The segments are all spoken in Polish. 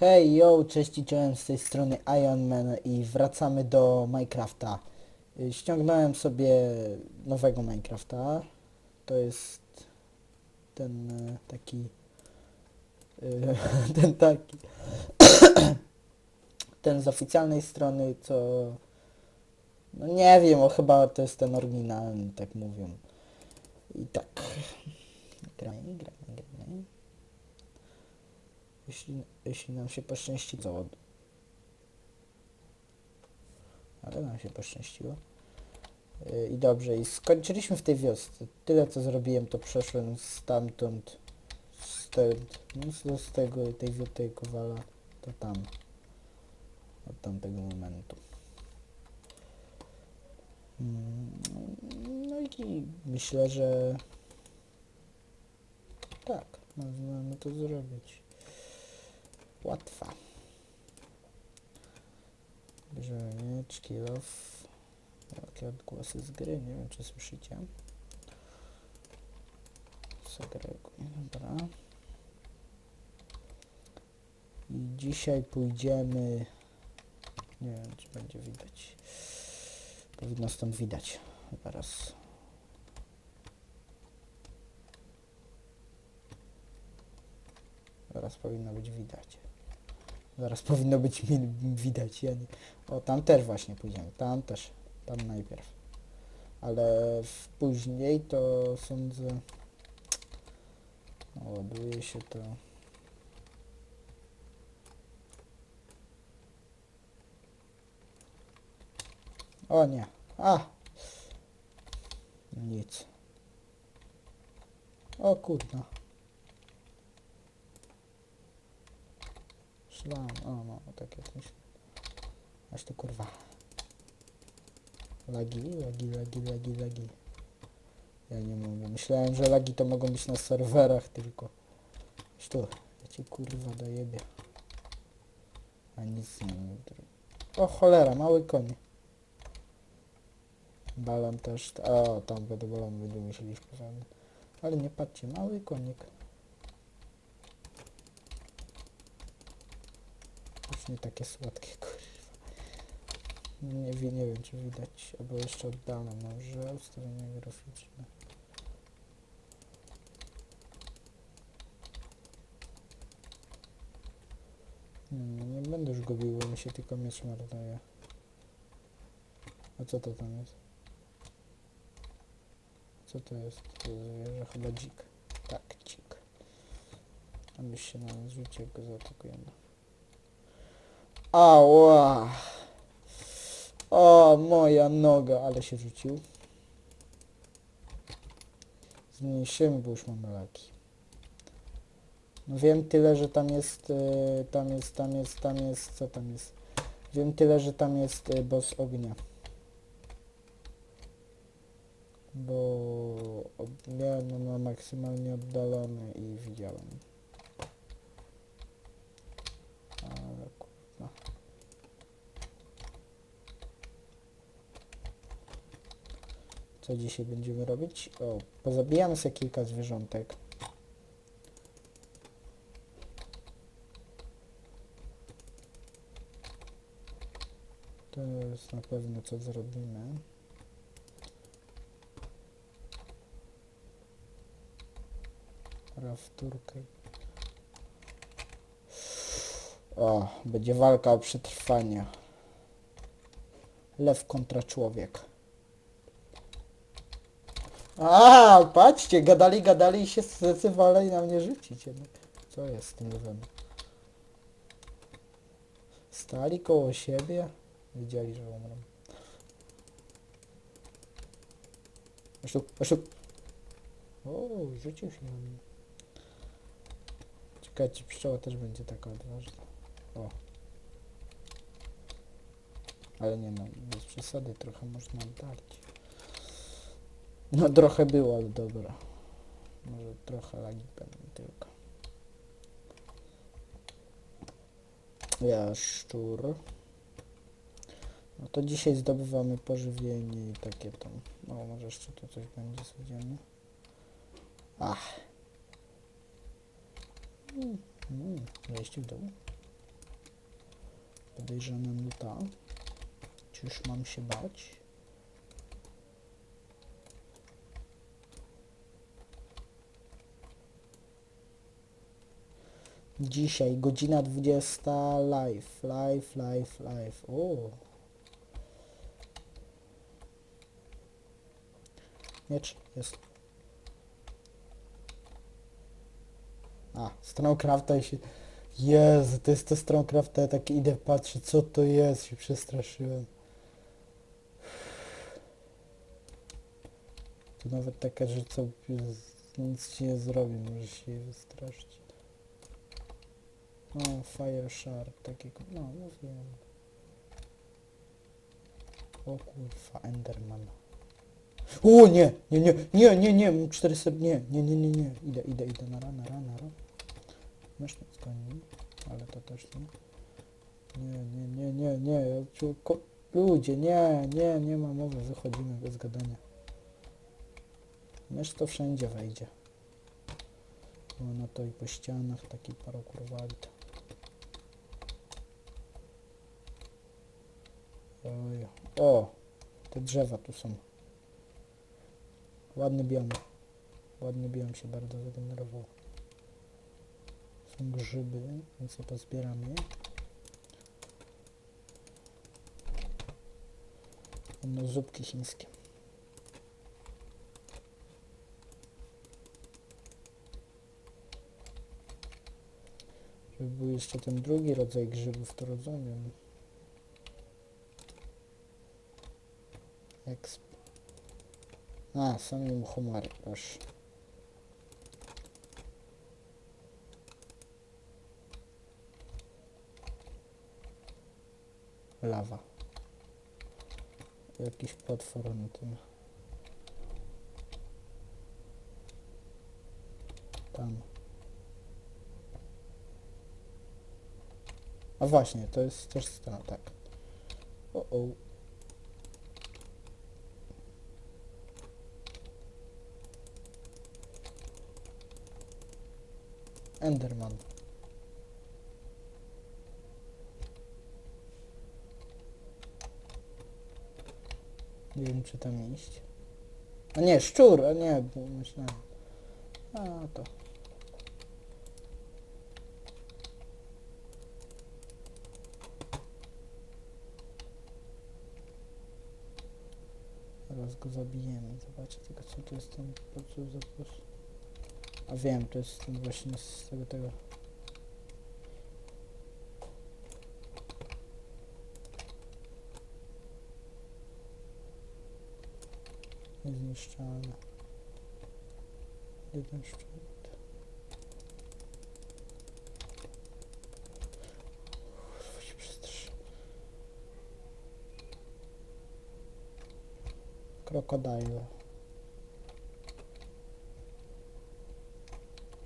Hej, yo, cześć i czołem z tej strony Iron Man i wracamy do Minecrafta. Y, Ściągnąłem sobie nowego Minecrafta. To jest ten e, taki... y, ten taki... ten z oficjalnej strony, co... No nie wiem, o chyba to jest ten oryginalny, tak mówią. I tak... Gramy, gramy, gramy. Jeśli, jeśli nam się poszczęści, to. Ale nam się poszczęściło. Yy, I dobrze, i skończyliśmy w tej wiosce. Tyle co zrobiłem, to przeszłem stamtąd, stąd, no, z, tego, tej, wi- tej kowala, to tam. Od tamtego momentu. Mm, No i myślę, że tak, możemy to zrobić łatwa. Kill off. Jakie odgłosy z gry, nie wiem czy słyszycie. Segreguj, dobra. I dzisiaj pójdziemy... Nie wiem czy będzie widać. Powinno stąd widać. Zaraz. Zaraz powinno być widać. Zaraz powinno być mi widać. Ja nie... O, tam też właśnie pójdziemy. Tam też. Tam najpierw. Ale później to sądzę... No, ładuje się to... O nie. A! Nic. O kurna. Szlam. O no, tak jak myślę. Aż to kurwa. Lagi, lagi, lagi, lagi, lagi. Ja nie mogę. Myślałem, że lagi to mogą być na serwerach tylko. Aż tu. Ja cię kurwa dojebie. A nic nie mam. O cholera, mały koń. Balon też. O, tam będę balon będziemy musieli pewnie. Ale nie patrzcie, mały konik. Już nie takie słodkie, kurwa. Nie, wie- nie wiem, czy widać, albo jeszcze oddane może, ustawienia graficzne. Hmm, nie będę już go bił, bo mi się tylko miecz marnuje. A co to tam jest? Co to jest? To zwierzę, chyba dzik. Tak, dzik. Abyś się na jak go zaatakujemy. Ała! O, moja noga, ale się rzucił. Zmniejszymy, bo już mamy. No wiem tyle, że tam jest, y, tam jest, tam jest, tam jest, co tam jest? Wiem tyle, że tam jest y, boss ognia. Bo miałem na maksymalnie oddalony i widziałem. Co dzisiaj będziemy robić? O, pozabijamy sobie kilka zwierzątek. To jest na pewno co zrobimy. Rafturkę. O, będzie walka o przetrwanie. Lew kontra człowiek. A, patrzcie, gadali, gadali i się zdecydowali na mnie rzucić. Co jest z tym lewem? Stali koło siebie. Wiedzieli, że umrą. Aż tu, aż. O, rzucił się na mnie. Ciekawe, czy pszczoła też będzie taka odważna. O. Ale nie no, bez przesady, trochę można oddalić. No trochę było, ale dobra. Może trochę lagi będą tylko. Ja szczur. No to dzisiaj zdobywamy pożywienie i takie tam. No może jeszcze tu coś będzie zwiedzione. Ach. Mm, wejście w dół. podejrzana nuta. Czyż mam się bać? Dzisiaj godzina 20 live, live, live, live. O. Miecz jest. A, Strongcrafta i się... Jezu, to jest to Strongcrafta, ja tak idę, patrzę, co to jest, się przestraszyłem. Tu nawet taka rzecz, co nic ci nie zrobi, może się wystraszyć. No, Fire Shard, takiego, no, mówiłem. O kurwa, Enderman. O nie, nie, nie, nie, nie, nie, mam 400, nie, nie, nie, nie, nie, idę, idę, idę, nara, nara, nara. Masz nic koni, ale to też nie. Nie, nie, nie, nie, nie, ludzie, nie, nie, nie ma mowy, wychodzimy bez gadania. Mysz to wszędzie wejdzie. O, no to i po ścianach taki parkour walta. Oj, o, te drzewa tu są. Ładny biom. Ładny biom się bardzo zagenerował. Są grzyby, więc je pozbieramy. No, zupki chińskie. Żeby był jeszcze ten drugi rodzaj grzybów, to rozumiem. A, są im homary, proszę. Lawa. Jakiś potwór na tym. Tam. A właśnie, to jest też strona, tak. O, o. Enderman. Nie wiem czy tam iść. A nie, szczur, a nie, bo myślałem. A to. Teraz go zabijemy. Zobaczcie tylko co to jest ten po co za A wiem, to jest właśnie z tego tego. Niezniszczalne. Jeden szczyt. Kurwa się przestraszyłem.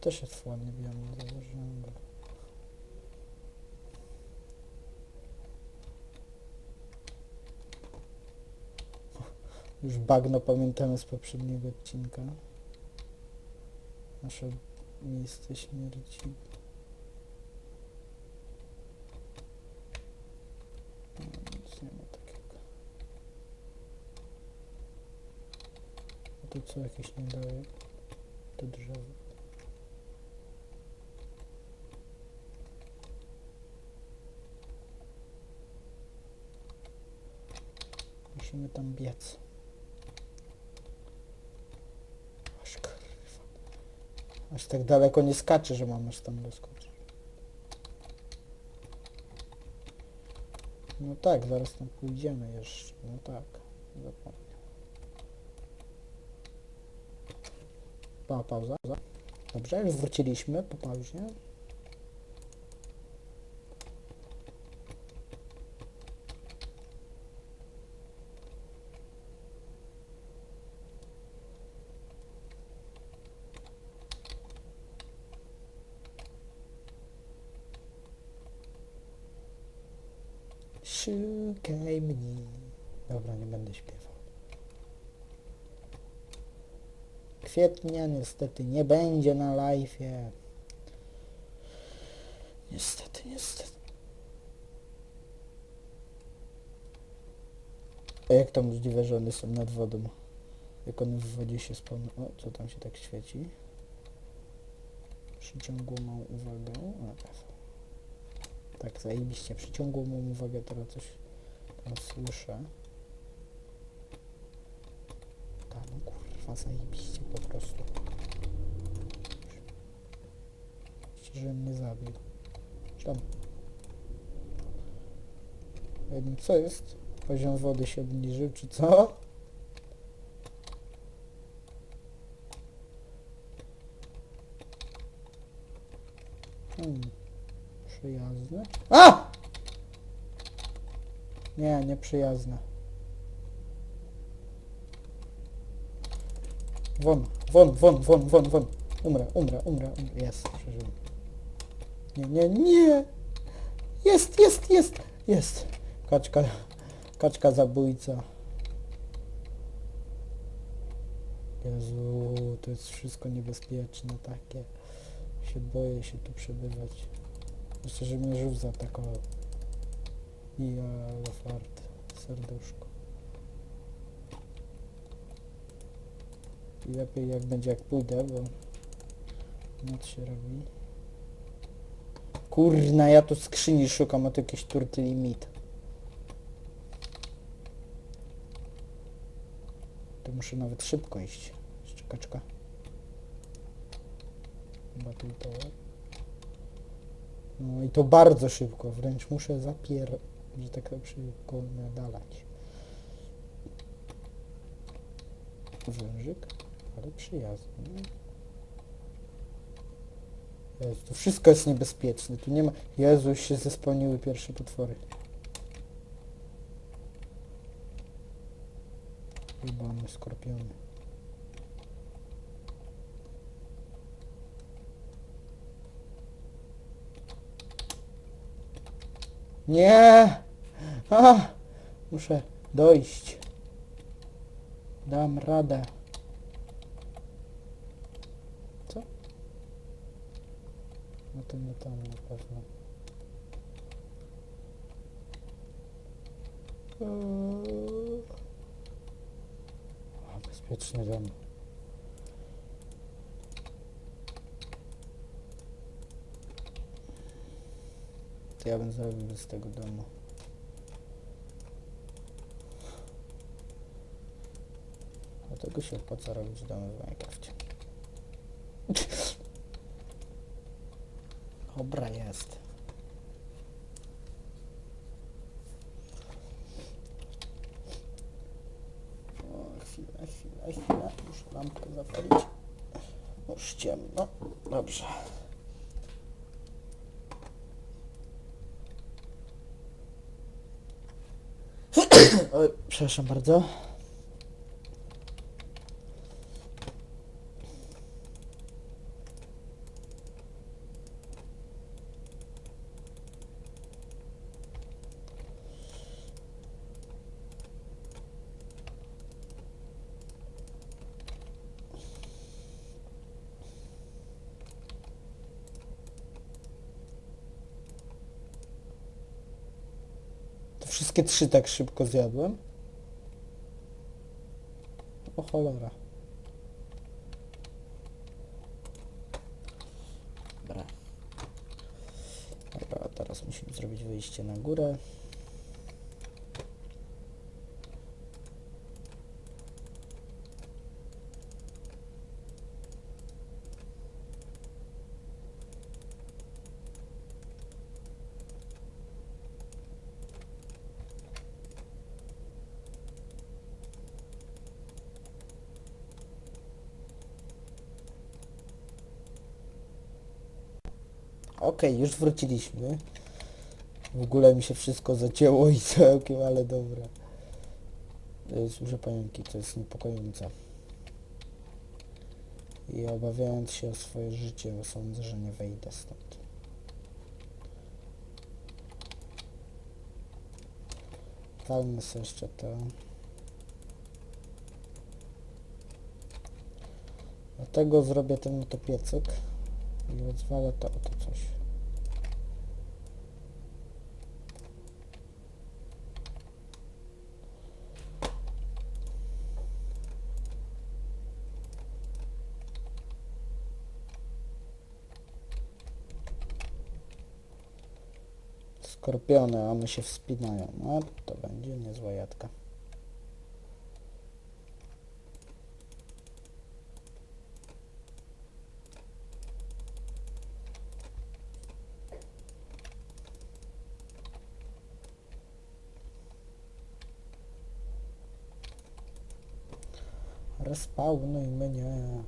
To też jest ładny biom, nie zauważyłem go. Już bagno pamiętamy z poprzedniego odcinka. Nasze miejsce śmierci. No, nic nie ma takiego. Tu co jakieś nie daje? To drzewo. Musimy tam biec. Aż kurwa. Aż tak daleko nie skacze, że mam aż tam doskoczyć. No tak, zaraz tam pójdziemy jeszcze. No tak, zapomniałem. Pa, pauza. Dobrze, już wróciliśmy po pauzie. Szukaj mnie. Dobra, nie będę śpiewał. Kwietnia niestety nie będzie na live'ie. Niestety, niestety. A jak to możliwe, że one są nad wodą? Jak one w wodzie się spawną... O, co tam się tak świeci? Przyciągło mą uwagę. O, tak. Tak, zajebiście. Przyciągło mą uwagę, teraz coś tam słyszę. Tak, kurwa, zajebiście po prostu. Myślę, że mnie zabił. Tam. Co jest? Poziom wody się obniżył, czy co? Hmm. Przyjazne? A! Nie, nie Won, won, won, won, won, won. Umrę, umrę, umrę, umrę. Jest, przeżyłem. Nie, nie, nie! Jest, jest, jest, jest. Kaczka, kaczka zabójca. Jezu, to jest wszystko niebezpieczne takie. Się boję się tu przebywać. Jeszcze, że mnie żółw zaatakował. I ale fart. Serduszko. I lepiej jak będzie jak pójdę, bo noc się robi. Kurna, ja tu skrzyni szukam, a tu jakieś turty limit. To muszę nawet szybko iść. Jeszcze kaczka. Chyba tutaj. No i to bardzo szybko, wręcz muszę zapier... że tak szybko nadalać. Wężyk, Jezu, to wszystko jest niebezpieczne, tu nie ma... Jezu, już się zespełniły pierwsze potwory. Jebane skorpiony. Nie! A! Muszę dojść. Dam radę. To nie tam na pewno. Eee. O, bezpieczny dom. To ja bym zrobił z tego domu. Dlatego się opłaca robić domy w Minecrafcie. Dobra jest. O, chwila, chwila, chwila. Muszę lampkę zapalić. Już ciemno. Dobrze. Oj, przepraszam bardzo. Wszystkie trzy tak szybko zjadłem. O cholera. Dobra. Dobra, teraz musimy zrobić wyjście na górę. Okej, już wróciliśmy. W ogóle mi się wszystko zacięło i całkiem, ale dobra. Słyszę pająki, to jest niepokojące. I obawiając się o swoje życie, sądzę, że nie wejdę stąd. Walmy sobie jeszcze to. Dlatego zrobię ten oto rozwalę to oto coś. Skorpiony, a one się wspinają. No to będzie niezła jadka. Respawnuj mnie.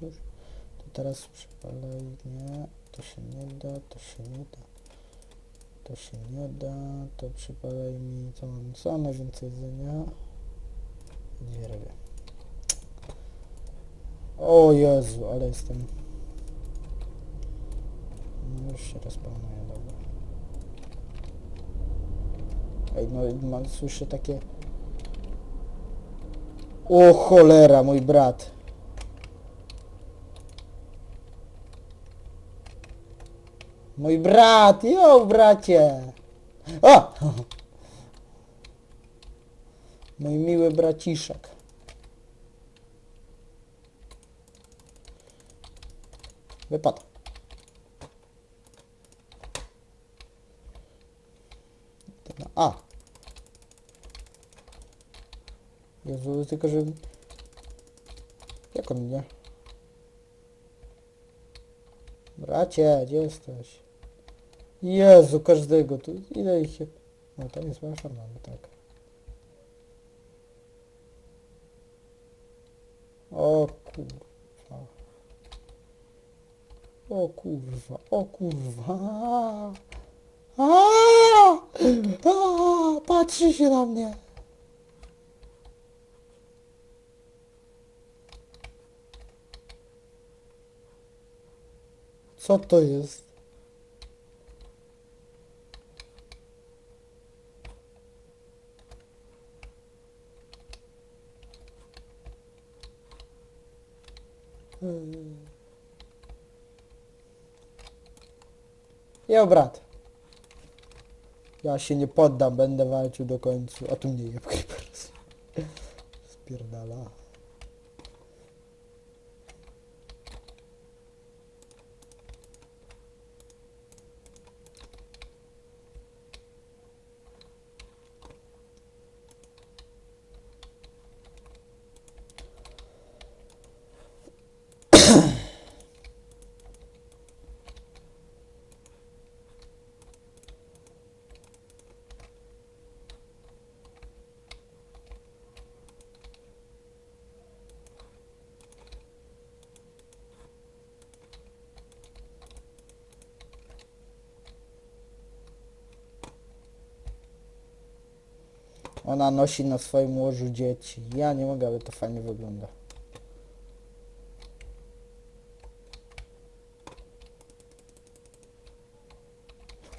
Już. To teraz przypalaj, nie, to się nie da, to się nie da. To się nie da, to przypalaj mi, co mam, co najwięcej jedzenia? Dwie ryby. O Jezu, ale jestem... No już się respawnuję, dobra. Ej, no mam, słyszę takie... O cholera, mój brat. Mój brat, jo bracie. O! Mój miły braciszek. Wypadł. A. Jezu, tylko że... Jak on mnie? Bracie, gdzie jesteś? Jezu, każdego tu. Ile ich się... No to jest wasza mama, tak. O kurwa. O kurwa, o kurwa. A! A! Patrzy się na mnie. Co to jest? Hmm. Jo, brat. Ja się nie poddam, będę walczył do końca. A tu mnie je creepers. Spierdala. Ona nosi na swoim łożu dzieci. Ja nie mogę, ale to fajnie wygląda.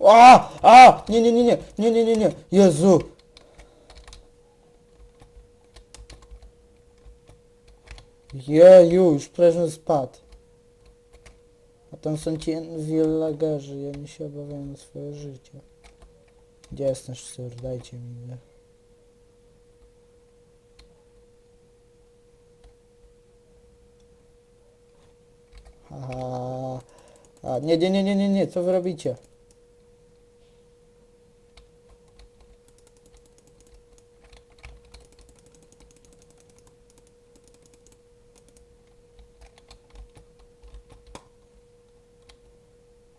A! A! Nie, nie, nie, nie, nie, nie, nie, nie. Jezu! Jeju, już prawie spadł. A tam są ci wielagerzy i oni się obawiają o swoje życie. Gdzie jest nasz sur? Dajcie mi go. A, nie, nie, nie, nie, nie, nie, co wy robicie?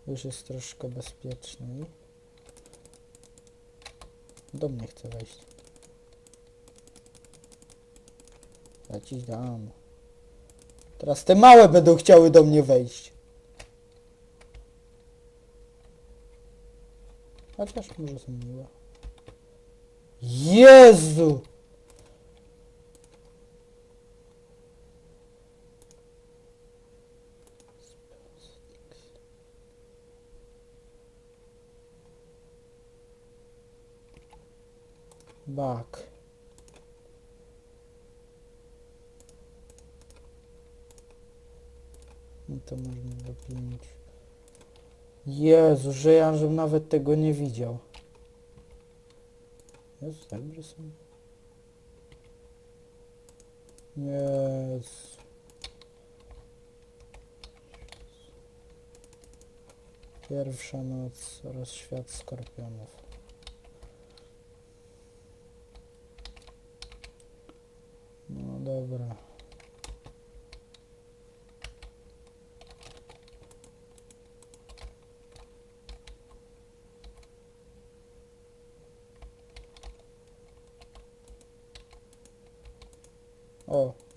Już jest troszkę bezpieczniej. Do mnie chce wejść. Lecić dam. Teraz te małe będą chciały do mnie wejść. Chociaż może są miłe. Jezu! Bak. I to można dopiąć. Jezu, że ja żebym nawet tego nie widział. Jezu, zebry są. Jezu. Pierwsza noc, rozświat skorpionów. No dobra.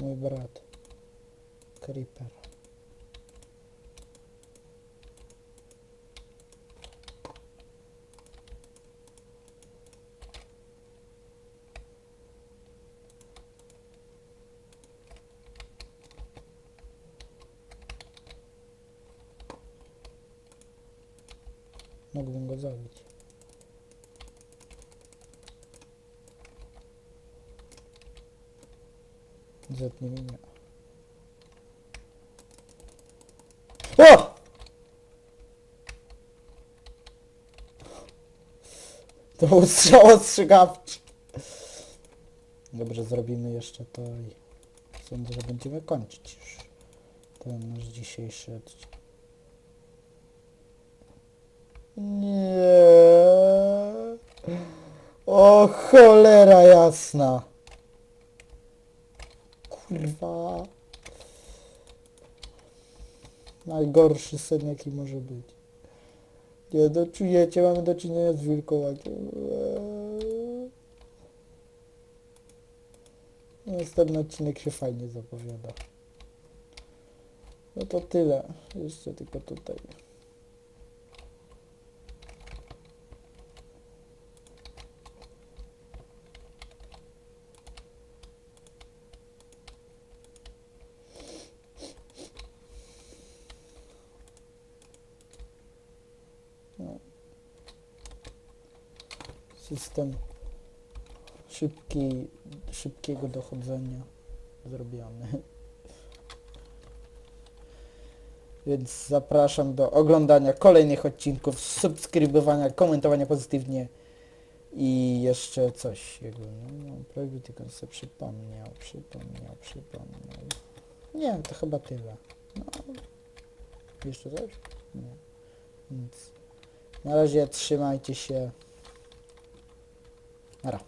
O, mój brat. Creeper. Mógłbym go zabić. Zetnij mnie. O! To był strzał ostrzegawczy. Dobrze, zrobimy jeszcze to i sądzę, że będziemy kończyć już ten nasz dzisiejszy odcinek. Nie. O cholera jasna. Kurwa. Najgorszy sen jaki może być. Nie, no czujecie, mamy do czynienia z wilkołakiem. Eee. Następny odcinek się fajnie zapowiada. No to tyle. Jeszcze tylko tutaj. No. System szybki, szybkiego dochodzenia zrobiony. Więc zapraszam do oglądania kolejnych odcinków, subskrybowania, komentowania pozytywnie i jeszcze coś. Jego, no, no, prawie tylko sobie przypomniał, przypomniał, przypomniał. Nie, to chyba tyle. No. Jeszcze coś? Nie. Nic. Na razie trzymajcie się. Na